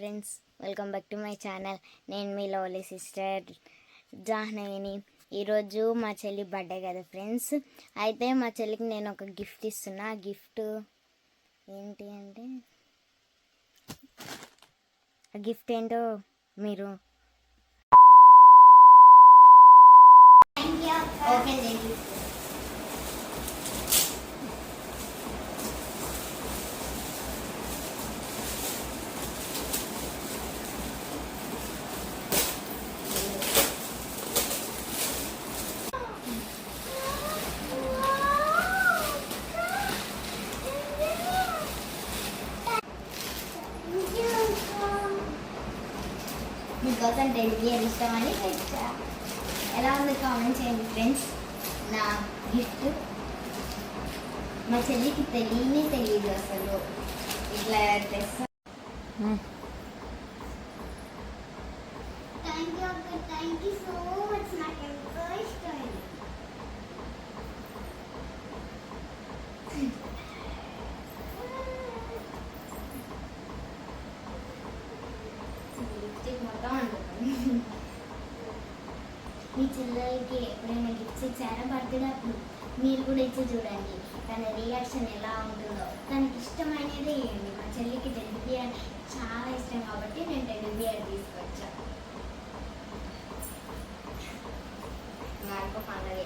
Friends welcome back to my channel నేను మీ lovely sister జాహ్నవిని ఈరోజు మా చెల్లి బర్త్డే కదా ఫ్రెండ్స్ అయితే మా చెల్లికి నేను ఒక గిఫ్ట్ ఇస్తున్నా. ఆ గిఫ్ట్ ఏంటి అంటే గిఫ్ట్ ఏంటో మీరు ఓపెన్ చేయండి మీకోసం టెన్ ఇయర్ ఇష్టమని తెచ్చా ఎలా ఉంది కామెంట్ చేయండి ఫ్రెండ్స్ నా గిఫ్ట్ మా చెల్లికి తెలియనే తెలియదు అసలు. ఇట్లా డ్రెస్ థ్యాంక్ యూ అక్క థ్యాంక్ యూ సో మచ్ నాకు ఎంతో ఇష్టమైంది. లిప్స్టిక్ మొత్తం మీ చెల్లెలకి ఎప్పుడైనా గిఫ్ట్స్ ఇచ్చారా? బర్త్డే అప్పుడు మీరు కూడా ఇచ్చి చూడండి. తన రియాక్షన్ ఎలా ఉంటుందో. తనకి ఇష్టమైనదే ఇవ్వండి మా చెల్లికి టెడ్డీ బియర్ చాలా ఇష్టం కాబట్టి నేను టెడ్డీ బియర్ తీసుకొచ్చా. పండుగ